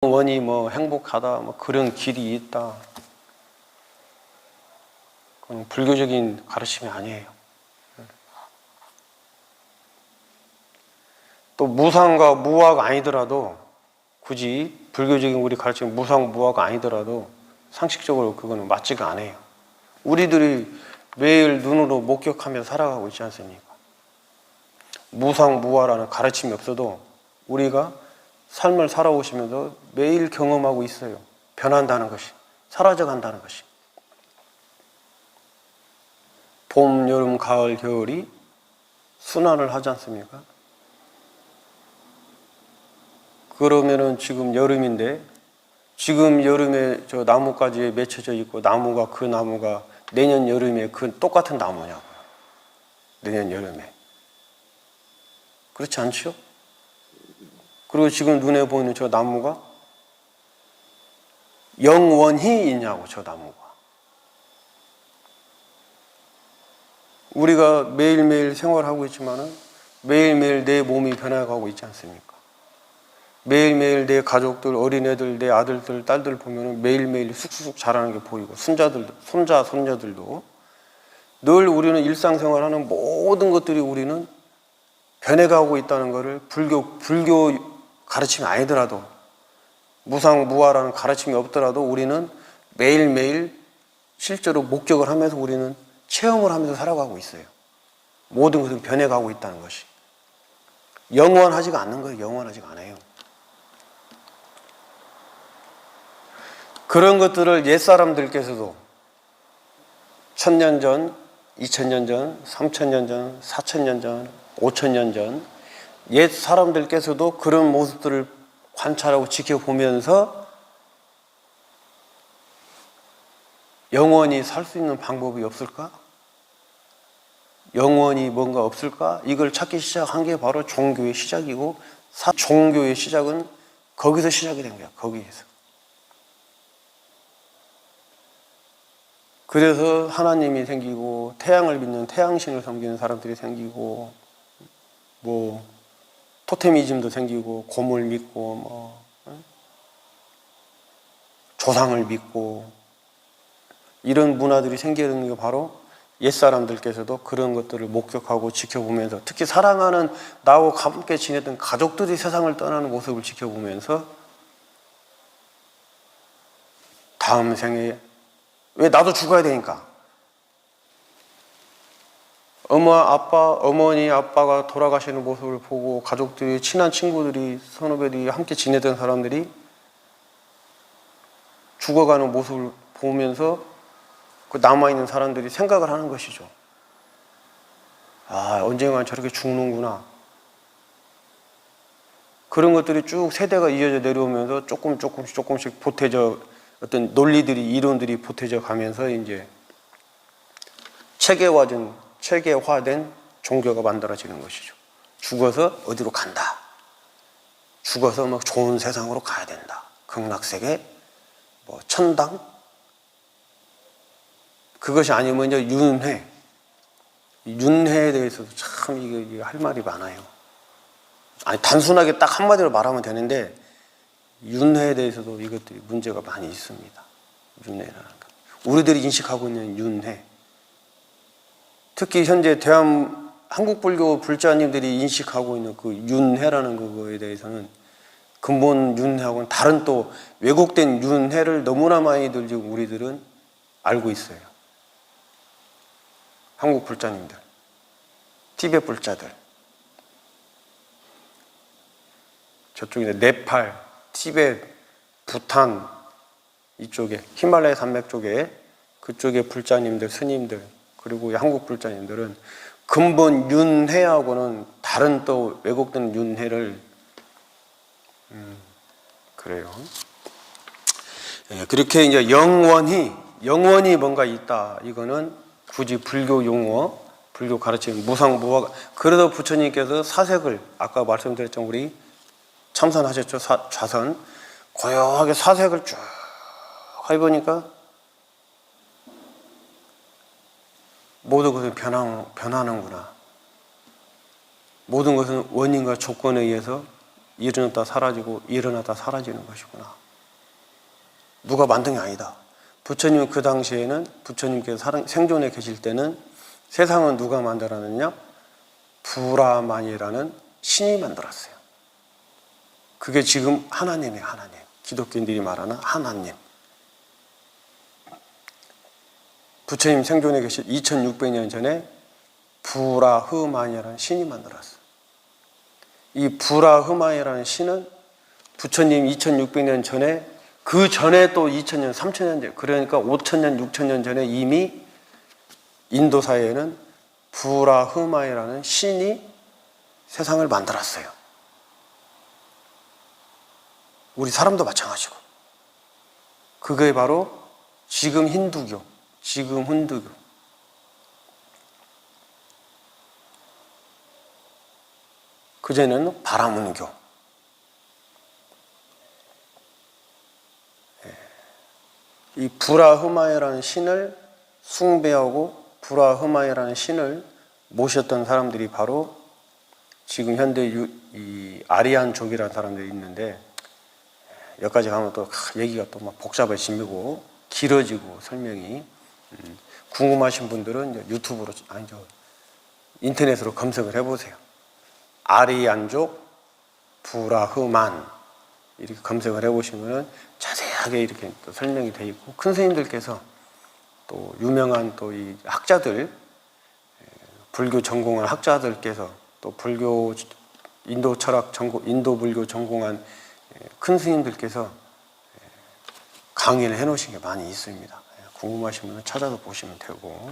원이 뭐 행복하다 뭐 그런 길이 있다. 그건 불교적인 가르침이 아니에요. 또 무상과 무화가 아니더라도 굳이 불교적인 우리 가르침 무상 무화가 아니더라도 상식적으로 그거는 맞지가 않아요. 우리들이 매일 눈으로 목격하며 살아가고 있지 않습니까? 무상 무화라는 가르침이 없어도 우리가 삶을 살아오시면서 매일 경험하고 있어요. 변한다는 것이 사라져 간다는 것이 봄, 여름, 가을, 겨울이 순환을 하지 않습니까? 그러면은 지금 여름인데 지금 여름에 저 나뭇가지에 맺혀져 있고 나무가 그 나무가 내년 여름에 그 똑같은 나무냐고요. 내년 여름에. 그렇지 않죠? 그리고 지금 눈에 보이는 저 나무가 영원히 있냐고 저 나무가. 우리가 매일매일 생활하고 있지만은 매일매일 내 몸이 변해가고 있지 않습니까? 매일매일 내 가족들, 어린애들, 내 아들들, 딸들 보면은 매일매일 쑥쑥 자라는 게 보이고 손자들도, 손자, 손녀들도 늘 우리는 일상생활하는 모든 것들이 우리는 변해가고 있다는 것을 불교 불교 가르침이 아니더라도 무상무화라는 가르침이 없더라도 우리는 매일매일 실제로 목격을 하면서 우리는 체험을 하면서 살아가고 있어요. 모든 것은 변해가고 있다는 것이. 영원하지가 않는 거예요. 영원하지가 않아요. 그런 것들을 옛사람들께서도 천년 전, 이천 년 전, 삼천 년 전, 사천 년 전, 오천 년 전, 옛 사람들께서도 그런 모습들을 관찰하고 지켜보면서 영원히 살 수 있는 방법이 없을까? 영원히 뭔가 없을까? 이걸 찾기 시작한 게 바로 종교의 시작이고, 사- 종교의 시작은 거기서 시작이 된 거야, 거기에서. 그래서 하나님이 생기고, 태양을 믿는 태양신을 섬기는 사람들이 생기고, 뭐, 토테미즘도 생기고, 곰을 믿고, 뭐, 응? 조상을 믿고, 이런 문화들이 생기는 게 바로 옛사람들께서도 그런 것들을 목격하고 지켜보면서 특히 사랑하는 나하고 함께 지냈던 가족들이 세상을 떠나는 모습을 지켜보면서 다음 생에 왜 나도 죽어야 되니까 엄마, 아빠, 어머니, 아빠가 돌아가시는 모습을 보고 가족들이 친한 친구들이 선후배들이 함께 지내던 사람들이 죽어가는 모습을 보면서 그 남아있는 사람들이 생각을 하는 것이죠. 아, 언젠간 저렇게 죽는구나. 그런 것들이 쭉 세대가 이어져 내려오면서 조금 조금씩 조금씩 보태져 어떤 논리들이 이론들이 보태져 가면서 이제 체계화된 체계화된 종교가 만들어지는 것이죠. 죽어서 어디로 간다. 죽어서 막 좋은 세상으로 가야 된다. 극락세계, 뭐 천당, 그것이 아니면 이제 윤회. 윤회에 대해서도 참 이게, 이게 할 말이 많아요. 아니 단순하게 딱 한마디로 말하면 되는데 윤회에 대해서도 이것들이 문제가 많이 있습니다. 윤회라는 것. 우리들이 인식하고 있는 윤회. 특히 현재 대한 한국 불교 불자님들이 인식하고 있는 그 윤회라는 그거에 대해서는 근본 윤회하고는 다른 또 왜곡된 윤회를 너무나 많이들 지금 우리들은 알고 있어요. 한국 불자님들, 티베 불자들, 저쪽에 네팔, 티베, 부탄 이쪽에 히말라야 산맥 쪽에 그쪽에 불자님들, 스님들 그리고 한국 불자님들은 근본 윤회하고는 다른 또 왜곡된 윤회를 음, 그래요. 예, 그렇게 이제 영원히 영원히 뭔가 있다. 이거는 굳이 불교 용어, 불교 가르침 무상무화. 그래도 부처님께서 사색을 아까 말씀드렸죠 우리 참선하셨죠 사- 좌선 고요하게 사색을 쭉 해보니까 모든 것은 변한, 변하는구나. 모든 것은 원인과 조건에 의해서 일어났다 사라지고 일어났다 사라지는 것이구나. 누가 만든 게 아니다. 부처님 그 당시에는 부처님께서 생존해 계실 때는 세상은 누가 만들었느냐? 브라만이라는 신이 만들었어요. 그게 지금 하나님이에요, 하나님. 기독교인들이 말하는 하나님. 부처님 생존해 계실 2600년 전에 부라흐만이라는 신이 만들었어요. 이 부라흐만이라는 신은 부처님 2600년 전에 그 전에 또 2000년, 3000년 전, 그러니까 5000년, 6000년 전에 이미 인도 사회에는 부라흐마이라는 신이 세상을 만들었어요. 우리 사람도 마찬가지고. 그게 바로 지금 힌두교, 지금 훈두교. 그전에는 바라문교. 이 브라흐마이라는 신을 숭배하고 브라흐마이라는 신을 모셨던 사람들이 바로 지금 현대 유, 이 아리안족이라는 사람들이 있는데 여기까지 가면 또 하, 얘기가 또 막 복잡해지고 길어지고 설명이 음, 궁금하신 분들은 유튜브로 아니 저 인터넷으로 검색을 해보세요. 아리안족 브라흐만 이렇게 검색을 해보시면은 자세하게 이렇게 또 설명이 되어 있고 큰 스님들께서 또 유명한 또 이 학자들 에, 불교 전공한 학자들께서 또 불교 인도 철학 전공 인도 불교 전공한 에, 큰 스님들께서 에, 강의를 해놓으신 게 많이 있습니다. 분은 찾아서 보시면 되고